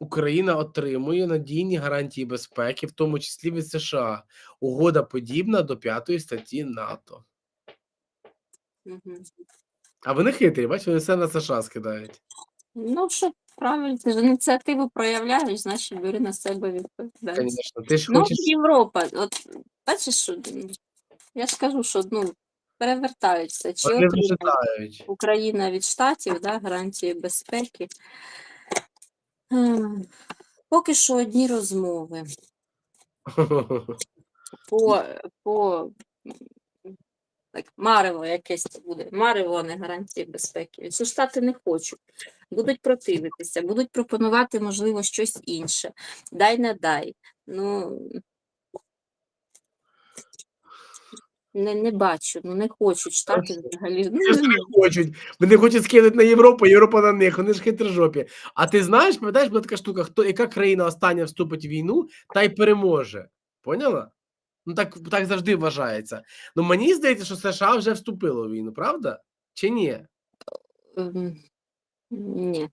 Україна отримує надійні гарантії безпеки, в тому числі від США. Угода подібна до п'ятої статті НАТО. А вони хитрі, бачиш, вони все на США скидають. Ну, що правильно, ти ж ініціативу проявляєш, значить бери на себе відповідальність. Звісно, ти ж Ну. Європа, от бачиш, що я ж кажу, що ну, перевертаються. Чи. Україна від Штатів да, гарантії безпеки? Поки що одні розмови. По, по так, марево якесь буде. Марево, не гарантії безпеки. Штати не хочуть. Будуть противитися, будуть пропонувати, можливо, щось інше. Дай не дай. Ну, не, не бачу, ну не хочуть Штати взагалі. Не хочуть. Вони хочуть скинути на Європу, Європа на них. Вони ж хитрожопі. А ти знаєш, пам'ятаєш, була така штука, хто яка країна остання вступить в війну, та й переможе. Поняла? Ну так, так завжди вважається. Ну мені здається, що США вже вступило в війну, правда? Чи ні? Ем, Ні.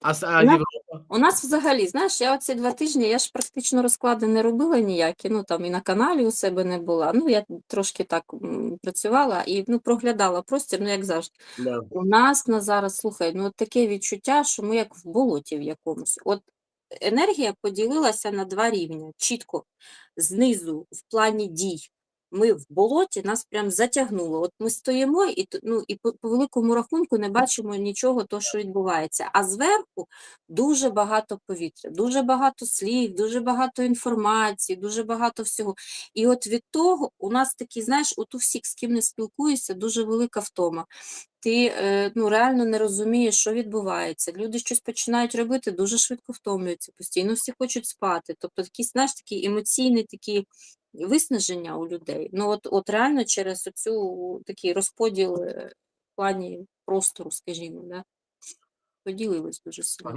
А, а Європа? У нас взагалі, знаєш, я оці два тижні, я ж практично розклади не робила ніякі, ну там і на каналі у себе не була. Ну, я трошки так м, працювала і ну, проглядала простір, ну як завжди. Да. У нас на зараз, слухай, ну от таке відчуття, що ми як в болоті в якомусь. От енергія поділилася на два рівня. Чітко знизу, в плані дій. Ми в болоті, нас прям затягнуло. От ми стоїмо і, ну, і по, по великому рахунку не бачимо нічого, то, що відбувається. А зверху дуже багато повітря, дуже багато слів, дуже багато інформації, дуже багато всього. І от від того у нас такі, знаєш, от у всіх, з ким не спілкуюся, дуже велика втома ти е, ну, реально не розумієш, що відбувається. Люди щось починають робити, дуже швидко втомлюються, постійно всі хочуть спати. Тобто якісь, знаєш, такі емоційні такі виснаження у людей. Ну от, от реально через оцю такий розподіл е, в плані простору, скажімо, да? поділились дуже сильно.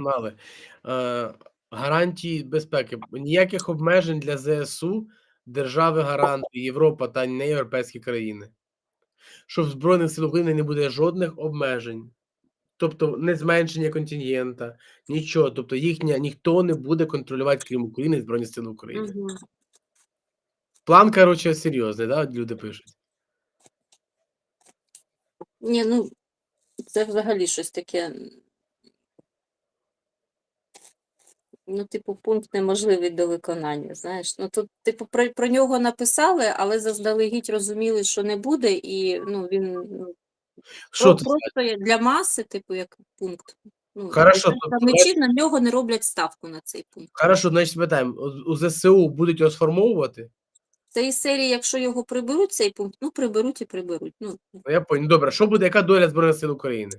Е, гарантії безпеки. Ніяких обмежень для ЗСУ, держави гаранти, Європа та неєвропейські країни. Що в Збройних сил України не буде жодних обмежень. Тобто не зменшення контингента, нічого. Тобто їхня ніхто не буде контролювати, крім України, і Збройні Сили України. Угу. План, коротше, серйозний, да? люди пишуть. Ні, ну це взагалі щось таке. м, Ну, типу, пункт неможливий до виконання. Знаєш, ну тут, типу, про, про нього написали, але заздалегідь розуміли, що не буде, і ну він ну, Що про, просто для маси, типу, як пункт. Ну, Хорошо, тобто мечі на нього не роблять ставку на цей пункт. Хорошо, значить, питаємо, у- ЗСУ будуть його сформовувати? Цієї серії, якщо його приберуть, цей пункт, ну приберуть і приберуть. Ну, Ну, я понял. Добре, що буде, яка доля Збройних сил України?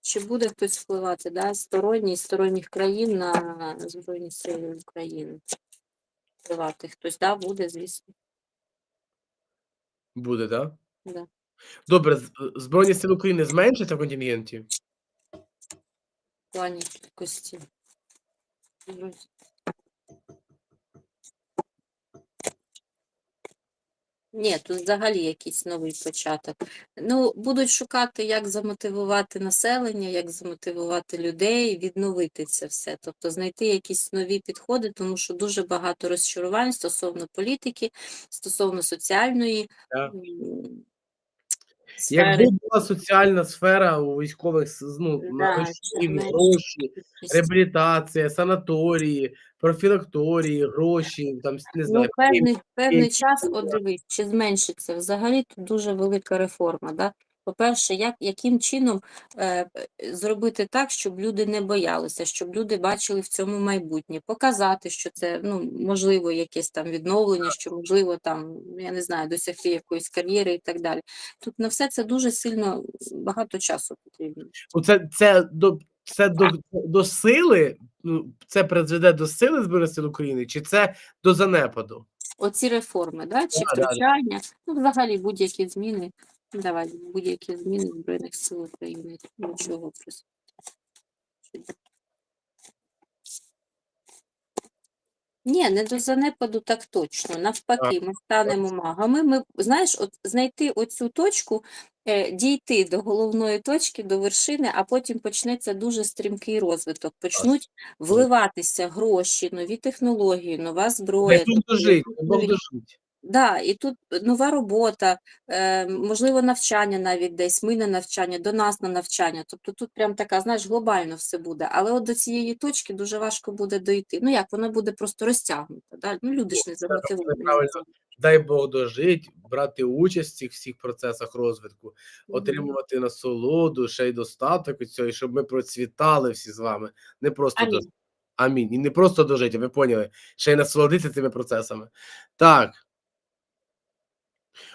Чи буде хтось впливати, да, сторонній, сторонніх країн на Збройні Сили України? Впливати хтось, да, буде, звісно. Буде, так? Да. Добре, Збройні сили України зменшаться в контингенті? В плані кількості. Ні, тут взагалі якийсь новий початок. Ну, будуть шукати, як замотивувати населення, як замотивувати людей, відновити це все. Тобто знайти якісь нові підходи, тому що дуже багато розчарувань стосовно політики, стосовно соціальної Так. Якби була соціальна сфера у військових ну, Да, на гроші, реабілітація, санаторії, профілакторії, гроші, там не Ну, певний, певний час, от дивись, чи зменшиться. Взагалі тут дуже велика реформа. Да? По-перше, як, яким чином е, зробити так, щоб люди не боялися, щоб люди бачили в цьому майбутнє, показати, що це ну, можливо якесь там відновлення, що можливо там, я не знаю, досягти якоїсь кар'єри і так далі. Тут на все це дуже сильно багато часу потрібно. Ну, це, до це до, до сили, ну, це призведе до сили Збройних сил України, чи це до занепаду? Оці реформи, да? чи Да, да, да. втручання, ну, взагалі будь-які зміни, давай, будь-які зміни Збройних сил України, нічого просто. Ні, не до занепаду так точно. Навпаки, ми станемо магами. Ми, знаєш, от знайти оцю точку, е, дійти до головної точки, до вершини, а потім почнеться дуже стрімкий розвиток. Почнуть вливатися гроші, нові технології, нова зброя. Бог дожить, Бог дожить. Да, і тут нова робота, е, можливо, навчання навіть десь, ми на навчання, до нас на навчання. Тобто тут прям така, знаєш, глобально все буде. Але от до цієї точки дуже важко буде дойти. Ну як, вона буде просто розтягнута. Да? Ну, люди ж не замотивовані. Дай Бог дожить, брати участь в цих всіх процесах розвитку, Мгм. отримувати насолоду, ще й достаток від цього, і щоб ми процвітали всі з вами. Не просто Амінь. дожити. Амінь. І не просто дожити, ви поняли, ще й насолодитися цими процесами. Так.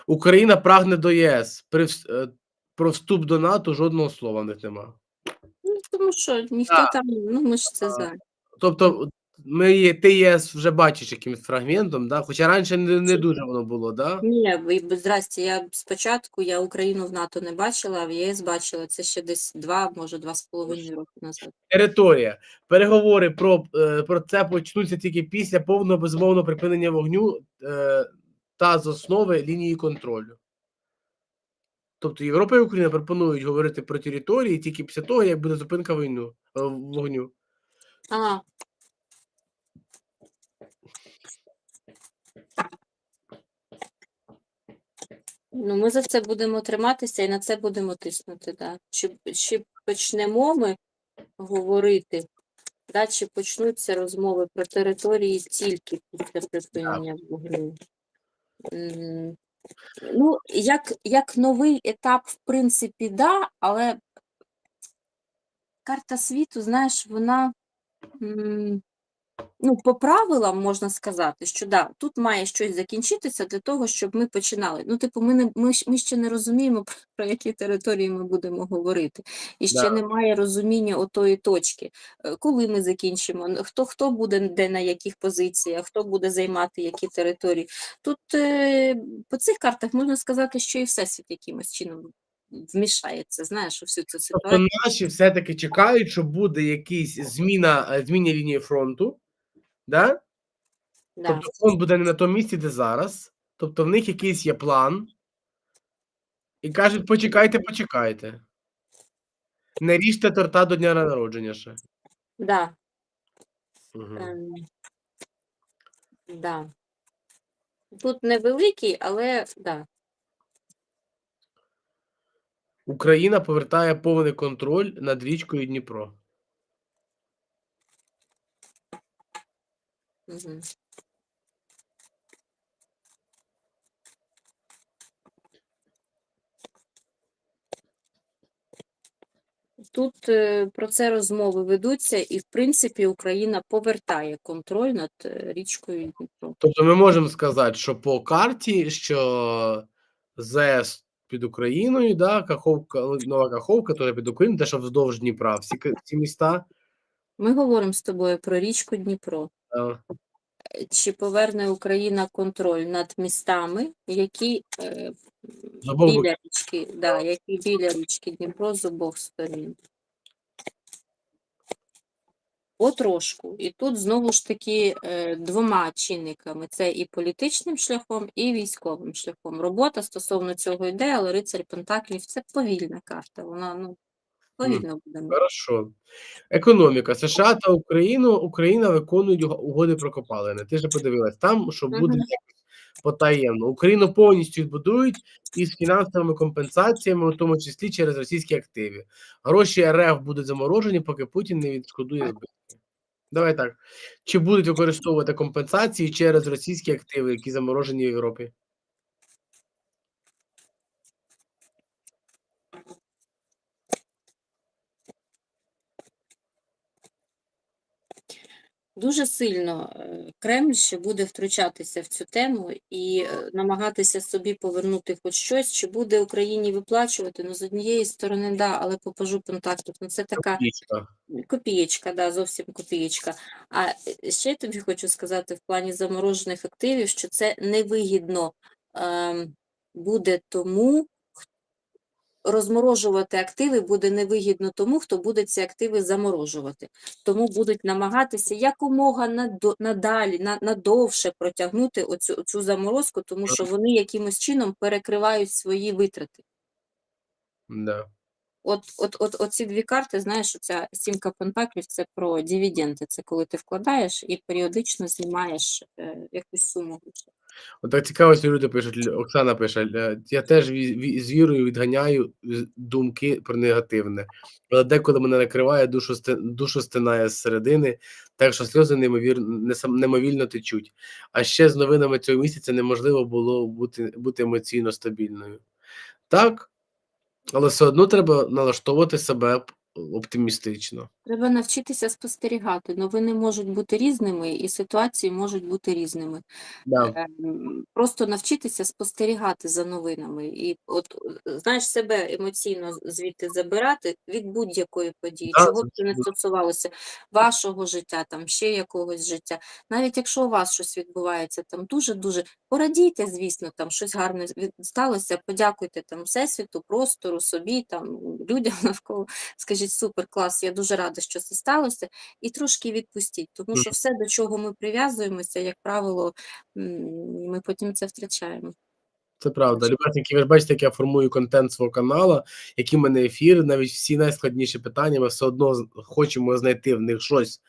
Україна прагне до ЄС. При, е, про вступ до НАТО жодного слова в них нема. Ну, тому що ніхто Так. там, ну ми ж це А, знаємо. Тобто, ми ти ЄС вже бачиш якимось фрагментом, да? хоча раніше не, не дуже воно було, да? Ні, ви здрасте, я спочатку я Україну в НАТО не бачила, а в ЄС бачила. Це ще десь два, може, два з половиною роки назад. Територія. Переговори про, е, про це почнуться тільки після повного безумовного припинення вогню е, та з основи лінії контролю. Тобто Європа і Україна пропонують говорити про території тільки після того, як буде зупинка війну, е, вогню. А, Ну, ми за це будемо триматися і на це будемо тиснути. Да. Чи, чи почнемо ми говорити, да, чи почнуться розмови про території тільки після припинення вогню? М, Ну, як, як новий етап, в принципі, да, але карта світу, знаєш, вона. Ну, по правилам можна сказати, що да, тут має щось закінчитися для того, щоб ми починали. Ну, типу, ми не ми, ми ще не розуміємо про, які території ми будемо говорити, і ще Да. немає розуміння отої точки, е, коли ми закінчимо, хто хто буде де на яких позиціях, хто буде займати які території. Тут е, по цих картах можна сказати, що і всесвіт якимось чином вмішається. Знаєш, у всю цю Тобто ситуацію. наші все-таки чекають, що буде якийсь зміна, е, зміна лінії фронту. Да? Да. Тобто фронт буде не на тому місці, де зараз. Тобто в них якийсь є план. І кажуть: почекайте, почекайте. Не ріжте торта до дня народження ще. Да. Угу. Ем, да. Тут невеликий, але да. Україна повертає повний контроль над річкою Дніпро. Угу. Тут е, про це розмови ведуться, і в принципі Україна повертає контроль над е, річкою Дніпро. Тобто ми можемо сказати, що по карті, що ЗС під Україною, да, Каховка, ну, Нова Каховка, теж під Україною, те, що вздовж Дніпра, всі, всі міста. Ми говоримо з тобою про річку Дніпро. Е, Чи поверне Україна контроль над містами, які е, біля річки, да, які біля річки Дніпро з обох сторін? Потрошку. І тут знову ж таки е, двома чинниками: це і політичним шляхом, і військовим шляхом. Робота стосовно цього йде, але рицарь Пентаклів це повільна карта. Вона ну повільно буде. Хорошо. Економіка. США та Україну, Україна виконують угоди про копалини. Ти ж подивилась там, що буде потаємно. Україну повністю відбудують із фінансовими компенсаціями, у тому числі через російські активи. Гроші РФ будуть заморожені, поки Путін не відшкодує збитки. Давай так. Чи будуть використовувати компенсації через російські активи, які заморожені в Європі? Дуже сильно е, Кремль ще буде втручатися в цю тему і е, намагатися собі повернути хоч щось, чи буде Україні виплачувати. Ну, з однієї сторони, да, але попажу Пентаклів. Ну, це така Копійка. Копієчка, да, зовсім копієчка. А е, ще я тобі хочу сказати в плані заморожених активів, що це невигідно ем, буде тому, розморожувати активи буде невигідно тому, хто буде ці активи заморожувати. Тому будуть намагатися якомога надалі, на- надовше протягнути оцю, оцю заморозку, тому що вони якимось чином перекривають свої витрати. Да. От, от, от, оці дві карти, знаєш, оця сімка пентаклів це про дивіденди. Це коли ти вкладаєш і періодично знімаєш е, якусь суму. От так цікаво, що люди пишуть. Оксана пише: «Е, я теж з вірою відганяю думки про негативне, але деколи мене накриває, душу, душу стинає зсередини, так що сльози несам- немовільно течуть. А ще з новинами цього місяця неможливо було бути, бути емоційно стабільною. Так, але все одно треба налаштовувати себе оптимістично. Треба навчитися спостерігати. Новини можуть бути різними, і ситуації можуть бути різними. Да. Ем, Просто навчитися спостерігати за новинами. І от знаєш себе емоційно звідти забирати від будь-якої події, Да, чого б це не стосувалося вашого життя, там ще якогось життя. Навіть якщо у вас щось відбувається, там дуже-дуже порадійте, звісно, там щось гарне сталося, подякуйте там всесвіту, простору, собі, там людям навколо. Скажіть, супер, клас, я дуже рада, що це сталося, і трошки відпустіть, тому що все, до чого ми прив'язуємося, як правило, ми потім це втрачаємо. Це правда. Любятники, ви ж бачите, як я формую контент свого каналу, які в мене ефіри, навіть всі найскладніші питання, ми все одно хочемо знайти в них щось,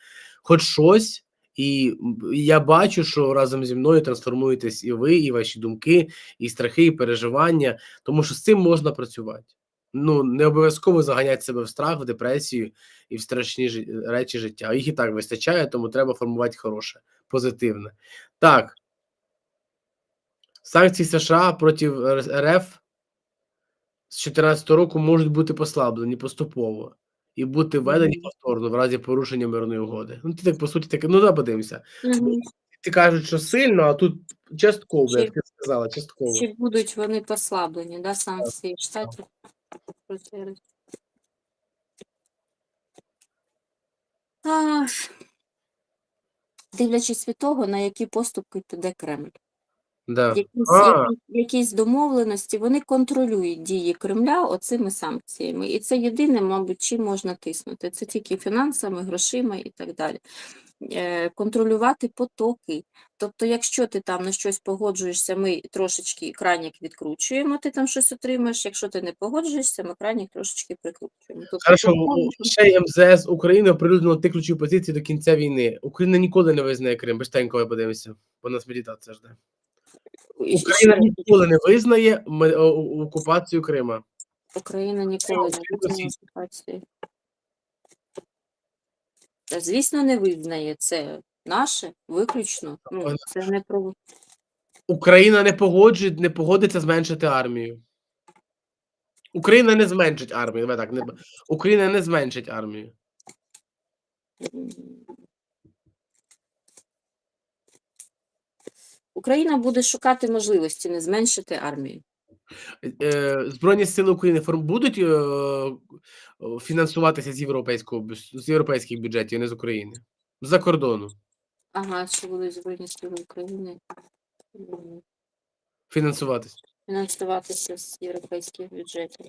хоч щось. І я бачу, що разом зі мною трансформуєтесь і ви, і ваші думки, і страхи, і переживання, тому що з цим можна працювати. Ну, не обов'язково заганяти себе в страх, в депресію і в страшні жи- речі життя. Їх і так вистачає, тому треба формувати хороше, позитивне. Так. Санкції США проти РФ з 2014 року можуть бути послаблені поступово і бути введені повторно в разі порушення мирної угоди. Ну, ти так по суті таке, ну да, подивимося. Мгм. Ти кажуть, що сильно, а тут частково, Чи- як ти сказала, частково. Чи будуть вони послаблені, да, санкції штатів Дивлячись від того, на які поступки піде Кремль. Да. Якісь, А. якісь, якісь домовленості, вони контролюють дії Кремля оцими санкціями. І це єдине, мабуть, чим можна тиснути. Це тільки фінансами, грошима і так далі. Е, контролювати потоки. Тобто, якщо ти там на щось погоджуєшся, ми трошечки кранік відкручуємо, ти там щось отримаєш. Якщо ти не погоджуєшся, ми кранік трошечки прикручуємо. Тобто, Хорошо, контроль- ще й МЗС України оприлюднило ті ключові позиції до кінця війни. Україна ніколи не визнає Крим. Бештенько подивимося, бо нас медитація жде. Україна ніколи не визнає о- окупацію Крима. Україна ніколи не визнає окупації. Та, звісно, не визнає. Це наше виключно. Ну, це не про Україна не погоджує, не погодиться зменшити армію. Україна не зменшить армію. Давай так, не... Україна не зменшить армію. Україна буде шукати можливості не зменшити армію. Е, Збройні сили України будуть е, фінансуватися з європейського з європейських бюджетів, не з України. За кордону. Ага, що будуть Збройні Сили України Фінансуватися. Фінансуватися з європейських бюджетів.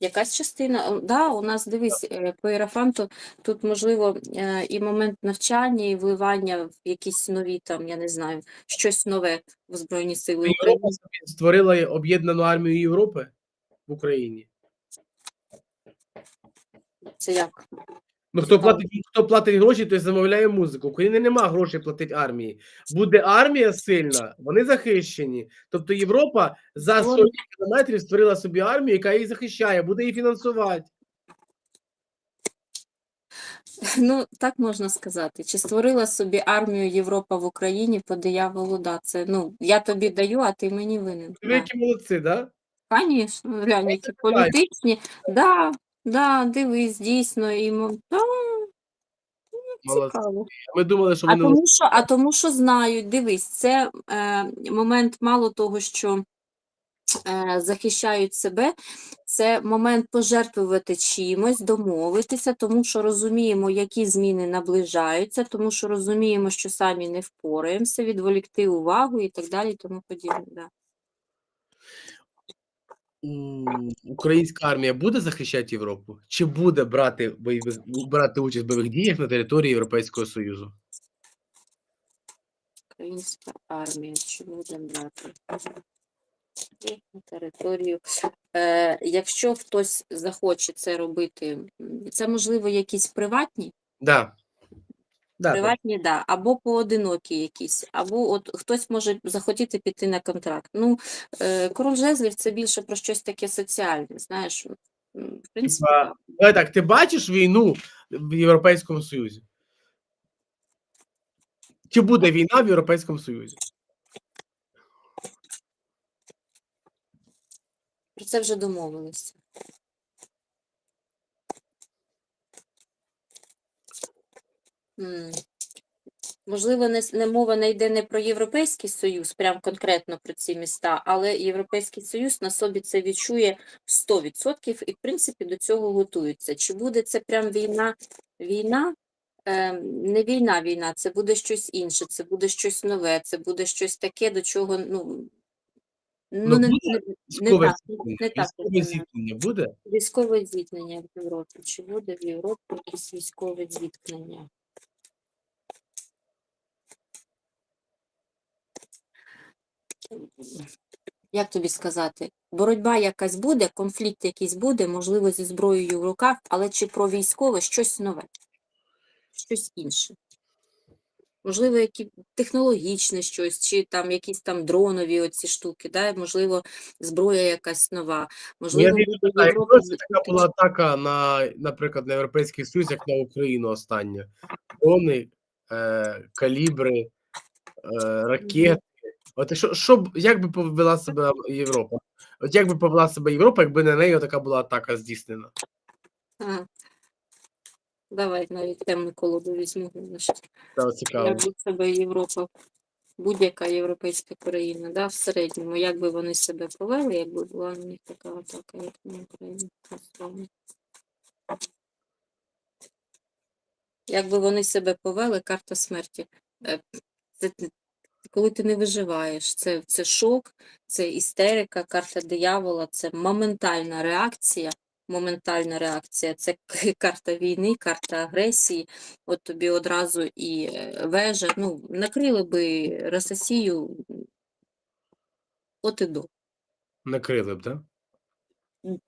Якась частина, да, у нас дивись, е, по Єрофанту тут можливо е, і момент навчання, і вливання в якісь нові там, я не знаю, щось нове в Збройні Сили України. Європа створила об'єднану армію Європи в Україні. Це як? Ну, хто платить, хто платить гроші, той замовляє музику. В Україні нема грошей платити армії. Буде армія сильна, вони захищені. Тобто Європа за Вони- сотні кілометрів створила собі армію, яка її захищає, буде її фінансувати. Ну, так можна сказати. Чи створила собі армію Європа в Україні по дияволу? Да, це, ну, я тобі даю, а ти мені винен. Які молодці, да? Звісно, які політичні. Да, да, дивись, дійсно, і мо- да, Молодці. цікаво. Ми думали, що А вони тому що, а тому що знають, дивись, це е, момент мало того, що е, захищають себе, це момент пожертвувати чимось, домовитися, тому що розуміємо, які зміни наближаються, тому що розуміємо, що самі не впораємося, відволікти увагу і так далі, і тому подібне. Да. Українська армія буде захищати Європу? Чи буде брати бойових брати участь в бойових діях на території Європейського Союзу? Українська армія, чи буде брати на територію. Е, якщо хтось захоче це робити, це можливо якісь приватні, Да. Да, так. да, або поодинокі якісь, або от хтось може захотіти піти на контракт. Ну, е, король жезлів це більше про щось таке соціальне, знаєш. В принципі, Типа. Давай так, ти бачиш війну в Європейському Союзі? Чи буде війна в Європейському Союзі? про це вже домовилися. Можливо, не, не мова не йде не про Європейський Союз, прям конкретно про ці міста, але Європейський Союз на собі це відчує 100% і, в принципі, до цього готується. Чи буде це прям війна? Війна? Е, не війна, війна, це буде щось інше, це буде щось нове, це буде щось таке, до чого, ну, ну, Ну, не, не, не Військове так, не так. військове зіткнення буде? Військове зіткнення в Європі. Чи буде в Європі якесь військове зіткнення? Як тобі сказати? Боротьба якась буде, конфлікт якийсь буде, можливо, зі зброєю в руках, але чи про військове щось нове, щось інше. Можливо, які технологічне щось, чи там якісь там дронові оці штуки, да? можливо, зброя якась нова, Ну, Я можливо, буде так, Європа така була атака на, наприклад, на Європейський Союз, як на Україну остання. Дрони, е, калібри, е, ракети. От що, що як би повела себе Європа? От як би повела себе Європа, якби на неї така була атака здійснена? Ага. Давай навіть темну колоду візьму. знаєш. Цікаво. Як би себе Європа, будь-яка європейська країна, да, в середньому, як би вони себе повели, якби була на них така атака, як на Україну. насправді. Як би вони себе повели, карта смерті. Е, Це коли ти не виживаєш, це, це шок, це істерика, карта диявола, це моментальна реакція. Моментальна реакція це карта війни, карта агресії. От тобі одразу і е, вежа. Ну, накрили би Рососію от і до. Накрили б, так?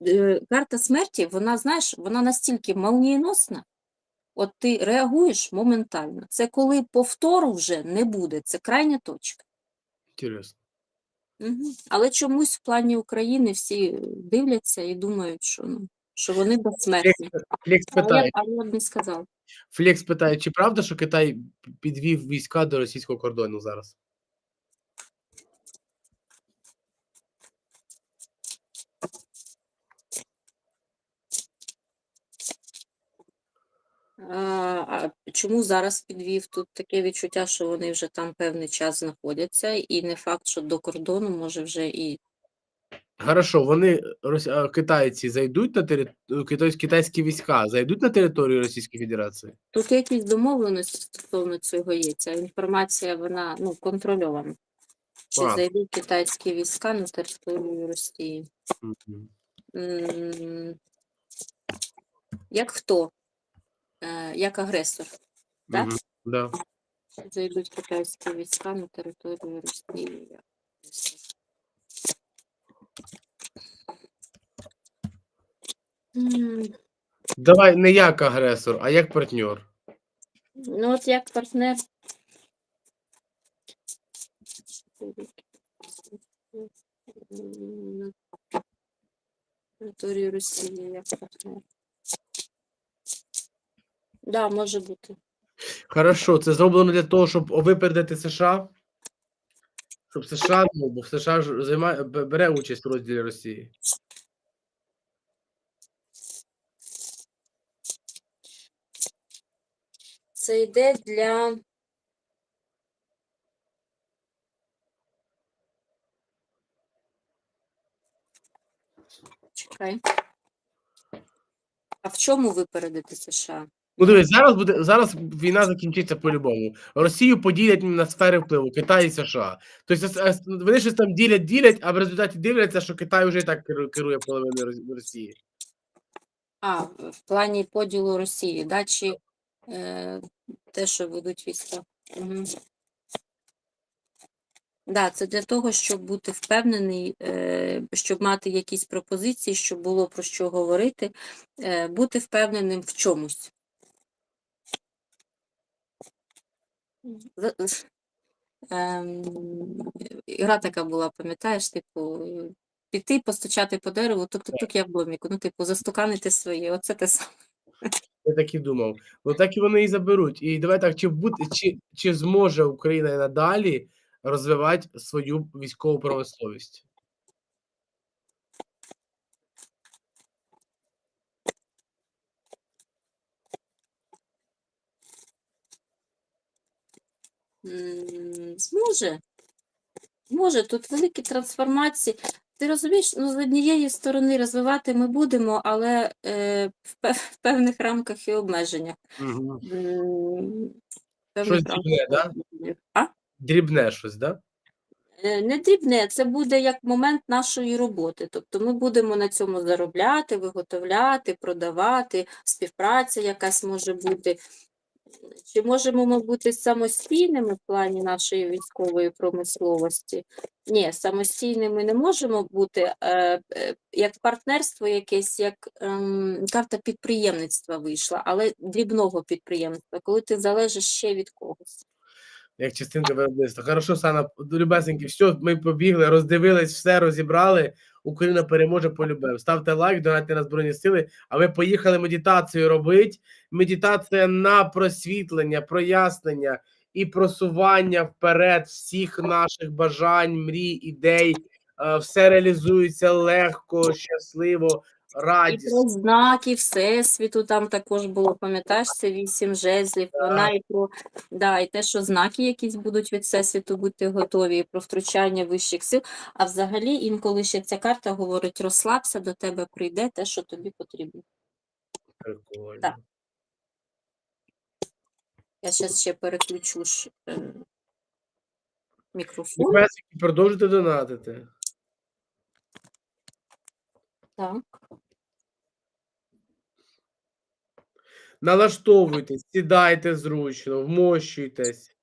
Е, Карта смерті, вона, знаєш, вона настільки молнієносна, от ти реагуєш моментально. Це коли повтору вже не буде, це крайня точка. Інтересно. Угу. Але чомусь в плані України всі дивляться і думають, що, ну, що вони безсмертні. Флекс питає, але я б не сказав. Флекс питає, чи правда, що Китай підвів війська до російського кордону зараз? А, а чому зараз підвів? Тут таке відчуття, що вони вже там певний час знаходяться, і не факт, що до кордону може вже і Хорошо, вони китайці зайдуть на територію, китайські війська зайдуть на територію Російської Федерації? тут якісь домовленості стосовно цього є. Ця інформація вона ну контрольована. Чи А. зайдуть китайські війська на територію Росії? Мгм. М, Як хто? Е, Як агресор? Так? Мгм. Да. Зайдуть китайські війська на територію Росії. як агресор. М, Давай не як агресор, а як партнер. Ну, от як партнер. М, На території Росії як партнер. Да, може бути. Хорошо, це зроблено для того, щоб випередити США. Щоб США, ну, бо США ж займає, бе- бере участь у розділі Росії. Це йде для. Чекай. А в чому випередити США? Ну, дивись, зараз буде зараз війна закінчиться по-любому. Росію поділять на сфери впливу Китай і США. Тобто вони щось там ділять, ділять, а в результаті дивляться, що Китай вже так керує, половиною Росії. А, в плані поділу Росії, да, чи е, те, що ведуть війська. Угу. Да, це для того, щоб бути впевнений, е, щоб мати якісь пропозиції, щоб було про що говорити, е, бути впевненим в чомусь. За- з- Ем, Гра така була, пам'ятаєш, типу, піти, постучати по дереву, тук-тук-тук, я в доміку. Ну, типу, застуканити своє. Оце те саме. Я так і думав. Ну так і вони і заберуть. І давай так, чи буде, чи, чи зможе Україна надалі розвивати свою військову промисловість? Зможе. Може, тут великі трансформації. Ти розумієш, ну, з однієї сторони розвивати ми будемо, але е, в, пев- в певних рамках і обмеженнях. Угу. Щось дрібне, да? А? Дрібне щось, да? Е, Не дрібне, це буде як момент нашої роботи. Тобто ми будемо на цьому заробляти, виготовляти, продавати, співпраця якась може бути. Чи можемо ми бути самостійними в плані нашої військової промисловості? Ні, самостійними не можемо бути е, е, як партнерство якесь, як ем, карта підприємництва вийшла, але дрібного підприємства, коли ти залежиш ще від когось. Як частинка виробництва. Хорошо, Сана, любесеньки, все, ми побігли, роздивились, все розібрали. Україна переможе полюбив. Ставте лайк, донайте на Збройні Сили, а ми поїхали медитацію робити. Медитація на просвітлення, прояснення і просування вперед всіх наших бажань, мрій, ідей. Е, Все реалізується легко, щасливо, І про знаки Всесвіту там також було, пам'ятаєш, це вісім жезлів, вона і про да, і те, що знаки якісь будуть від Всесвіту бути готові, і про втручання вищих сил. А взагалі інколи ще ця карта говорить: розслабся, до тебе прийде те, що тобі потрібно. Прикольно. Так. Я зараз ще переключу ж, е, мікрофон. Продовжуйте донатити. Так. Налаштовуйтесь, сідайте зручно, вмощуйтесь.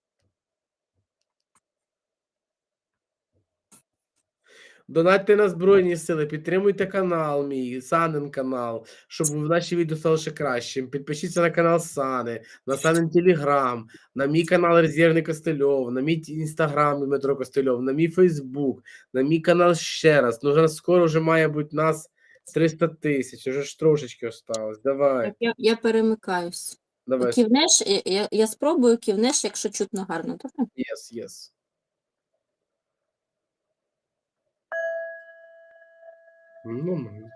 Донатьте на Збройні Сили, підтримуйте канал мій, Санин канал, щоб наші відео стали ще кращим. Підпишіться на канал Сани, на Санин Телеграм, на мій канал Резервний Костельов, на мій інстаграм Дмитро Костельов, на мій Фейсбук, на мій канал ще раз. Ну, вже скоро вже має бути нас 300 тисяч, вже ж трошечки осталось. Давай, Так, я, я перемикаюсь. давай. Ківнеш, я, я, я спробую ківнеш, якщо чутно гарно. Добре? Yes, yes. Ну, ну.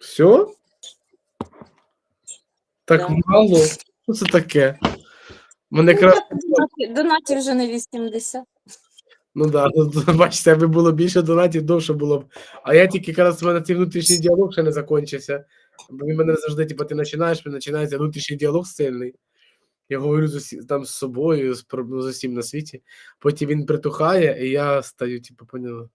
Все? Так Да. мало. Що це таке? Мене Ну, якраз, так, донатів- вже не 80. ну да, ну, бачите, аби було більше донатів, довше було б. А я тільки якраз в мене цей внутрішній діалог ще не закінчився. Бо він мене завжди, типу, ти починаєш, починається внутрішній діалог сильний. Я говорю з усі, там з собою, з, про- ну, з усім на світі. Потім він притухає, і я стаю, типу, поняла.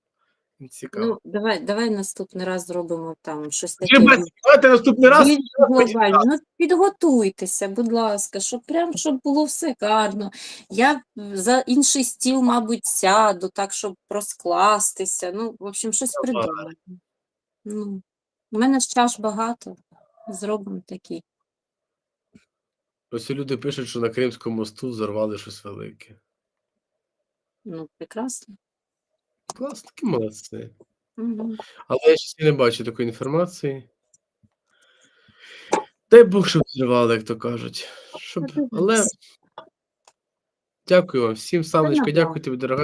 Цікаво. Ну, давай, давай наступний раз зробимо там щось таке. Давайте наступний раз. більш глобально. Ну, підготуйтеся, будь ласка, щоб прям щоб було все гарно. Я за інший стіл, мабуть, сяду, так, щоб розкластися. Ну, в общем, щось придумаємо. Ну, у мене ж чаш багато. Зробимо такі. Ось люди пишуть, що на Кримському мосту взорвали щось велике. Ну, прекрасно. Клас, такі молодці. Мгм. Але я щось не бачу такої інформації. Дай Бог, щоб взривали, як то кажуть. Щоб... Але дякую вам всім, Саночка, дякую тобі, дорога.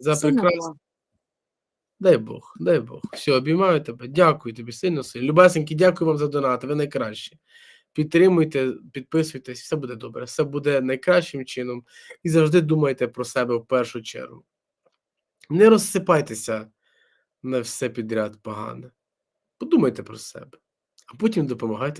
За прекрасне. Дай Бог, дай Бог. Все, обіймаю тебе. Дякую тобі сильно сильно. Любесенькі, дякую вам за донати. Ви найкращі. Підтримуйте, підписуйтесь, все буде добре. Все буде найкращим чином. І завжди думайте про себе в першу чергу. Не розсипайтеся на все підряд погане. Подумайте про себе, а потім допомагайте